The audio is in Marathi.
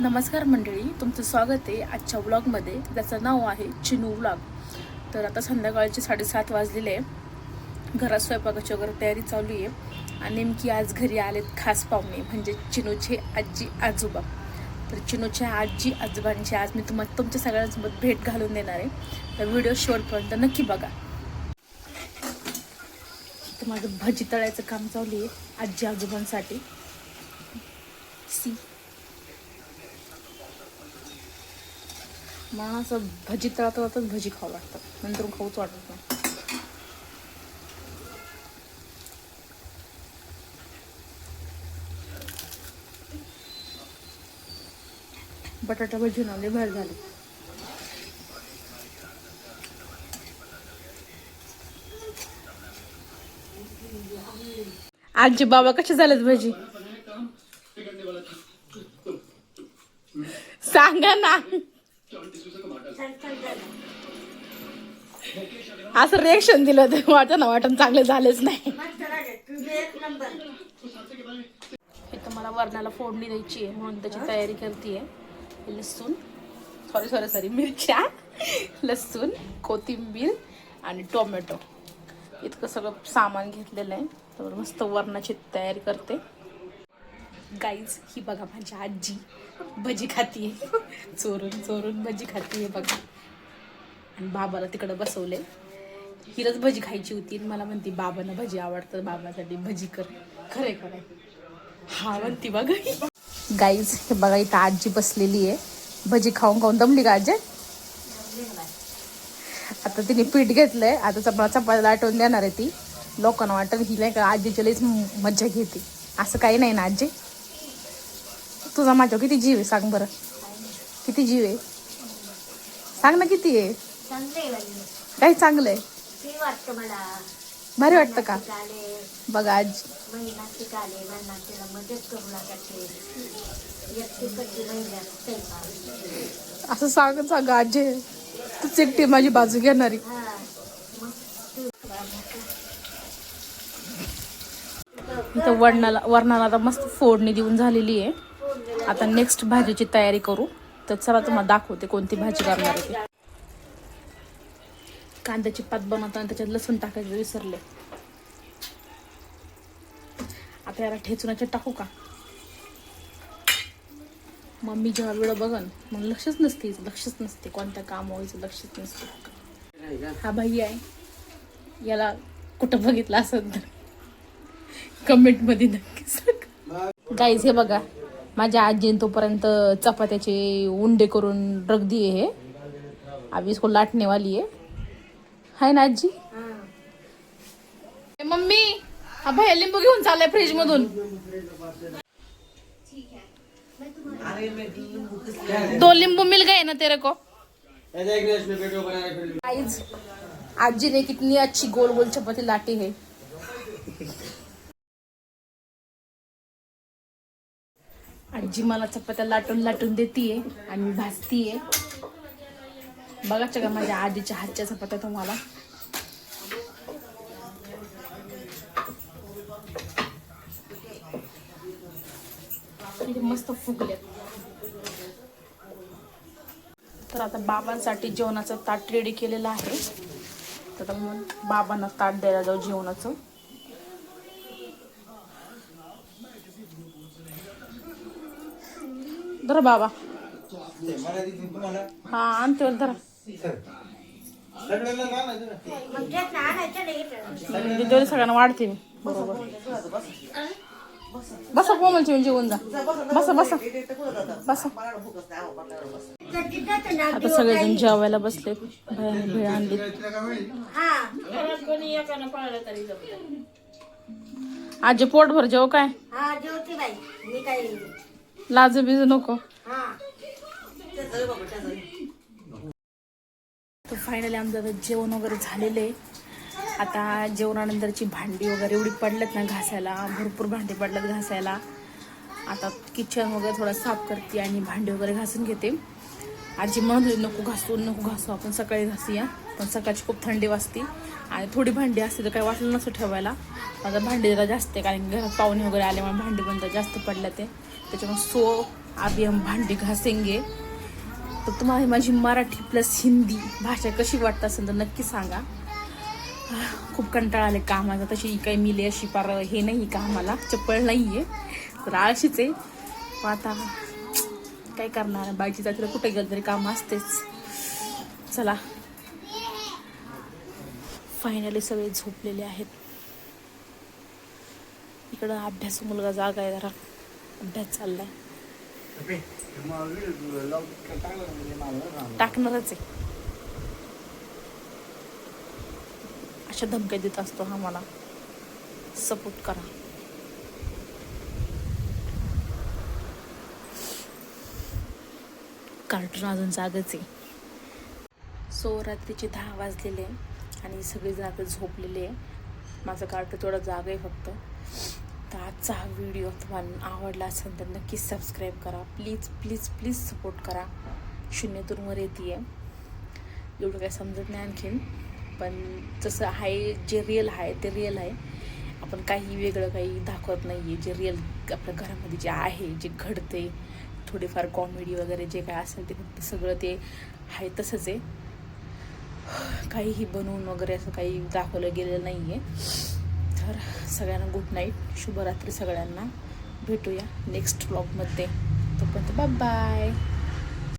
नमस्कार मंडळी तुमचं स्वागत आहे आजच्या व्लॉगमध्ये ज्याचं नाव आहे चिनू व्लॉग तर आता संध्याकाळचे साडेसात वाजलेले आहे. घरात स्वयंपाकाची वगैरे तयारी चालू आहे. आणि नेमकी आज घरी आलेत खास पाहुणे म्हणजे चिनूचे आजी आजोबा. तर चिनूच्या आजी आजोबांची आज मी तुम्हाला तुमच्या सगळ्यांसोबत भेट घालून देणार आहे. तर व्हिडिओ शेवटपर्यंत नक्की बघा. तर माझं भजी तळायचं काम चालू आहे आजी आजोबांसाठी. सी. मला असं भजी तळत तळतच भजी खावं लागतात नंतर खाऊच वाटत नाही. बटाटा भजी नावले बाहेर झाले. आजी बाबा कसे झालेत भजी? सांगा ना. असं रिएक्शन दिलं तर वाटत ना वाटण चांगले झालेच नाही. इथं मला वरणाला फोडणी द्यायची आहे म्हणून त्याची तयारी करते लसूण सॉरी सॉरी सॉरी मिरच्या लसूण कोथिंबीर आणि टोमॅटो. इतकं सगळं सामान घेतलेलं आहे. तर मस्त वरणाची तयारी करते. गाईज ही बघा माझी आजी भजी खातीये. चोरून चोरून भजी खातीये बघा. आणि बाबाला तिकडं बसवले. हिरच भजी खायची होती आणि मला म्हणती बाबांना भजी आवडतं बाबासाठी भजी कर. खरे खरे हा म्हणती बघा. गाईज हे बघा इथं आजी बसलेली आहे. भजी खाऊन खाऊन दमली का आजी? आता तिने पीठ घेतलंय. आता चपा चपाला लाटून देणार आहे ती. लोकांना वाटत ही नाही का आजीच्या लईच मज्जा घेते. असं काही नाही ना आजी? तुझा माझ्यावर किती जीव आहे? सांग बरं. किती जीव आहे? सांग ना किती आहे? काही चांगलं आहे ते भारी वाटतं का? बघा आज. ते. असं सांग सांग आजी तूच एकटी माझी बाजू घेणारी. तू इथं वरणाला वरणाला आता मस्त फोडणी देऊन झालेली आहे. आता नेक्स्ट भाजीची तयारी करू. तर चला तुम्हाला दाखवते कोणती भाजी करणार आहे ते. कांद्याची पात बनवताना त्याच्यात लसूण टाकायचं विसरले. आता याला ठेचुनाचे टाकू का? मम्मी जेव्हा वेळ बघन मग लक्षच नसते लक्षच नसते कोणत्या काम व्हायचं लक्षच नसते. हा भाई आहे. याला कुठं बघितलं असं तर? कमेंटमध्ये नक्की गाईज हे बघा. माझ्या आजीने तोपर्यंत चपात्याचे उंडे करून रख आहे हे. अभी इसको लाटने वाली आहे. हाय ना आजी? मम्मी हा भैया लिंबू घेऊन चाललाय फ्रीज मधून. दो लिंबू मिल गए ना तेरे को. आजी ने कितनी अच्छी गोल गोल चपाती लाटी है. आजी मला चपात्या लाटून लाटून देतीये आणि मी भाजतीये. बघाच्या का माझ्या आजीच्या हातच्या चपात्या तुम्हाला. मस्त फुगले. तर आता बाबांसाठी जेवणाचं ताट रेडी केलेलं आहे. तर आता मग बाबांना ताट द्यायला जाऊ जेवणाचं. धरा बाबा. हा आणते वर धरा. म्हणजे दोन्ही सगळ्यांना वाढते मी. बरोबर. बसा कोमलची म्हणजे जेवून जा. बसा बसा. बसा. तर तिथं तर आता सगळेजण जेवायला बसले. भयाने भेळ आणली. आजी पोटभर जेव काय? हा बाई. मी काय लाज बिजू नको. तर फायनली आमचं आता जेवण वगैरे झालेलं. आहे आता जेवणानंतरची भांडी वगैरे एवढी पडलेत ना घासायला. भरपूर भांडी पडल्यात घासायला. आता किचन वगैरे थोडं साफ करते आणि भांडी वगैरे घासून घेते. आजी म्हणत होती नको घासू नको घासू आपण सकाळी घासूया. पण सकाळची खूप थंडी वाजते. आणि थोडी भांडी असते तर काही वाटलं नसतं ठेवायला. माझं भांडी जरा जास्त आहे कारण घरात पाहुणे वगैरे आल्यामुळे भांडी पण जास्त पडल्या ते त्याच्यामुळे सो आभी हम भांडी घासेंगे. तर तुम्हाला माझी मराठी प्लस हिंदी भाषा कशी वाटत असेल तर नक्की सांगा. खूप कंटाळा आले कामाचा तशी काही मिले अशी पार हे नाही कामाला चप्पल नाही आहे तर आळशीच आहे. पण आता काय करणार बाईची जातीला कुठे गेलं तरी काम असतेच. चला. फायनली सगळे झोपलेले आहेत. इकडं अभ्यास मुलगा जागा आहे जरा अभ्यास चाललाय. टाकणारच आहे. अशा धमक्या देत असतो हा मला. सपोर्ट करा. कार्टून अजून जागच आहे. सो रात्रीचे दहा वाजलेले आणि सगळे जागा झोपलेले आहे. माझं कार्टून थोडं जाग आहे फक्त. तर आजचा हा व्हिडिओ तुम्हाला आवडला असेल तर नक्की सबस्क्राईब करा. प्लीज प्लीज प्लीज सपोर्ट करा. शून्यतून वर येते एवढं काय समजत नाही आणखीन. पण जसं आहे जे रिअल आहे ते रिअल आहे. आपण काही वेगळं काही दाखवत नाही आहे जे रिअल आपल्या घरामध्ये जे आहे जे घडते थोडेफार कॉमेडी वगैरे जे काय असेल ते फक्त सगळं ते आहे तसंच आहे. काहीही बनवून वगैरे असं काही दाखवलं गेलेलं नाही आहे तर सगळ्यांना गुड नाईट शुभरात्री सगळ्यांना. भेटूया नेक्स्ट ब्लॉगमध्ये तोपर्यंत बाय बाय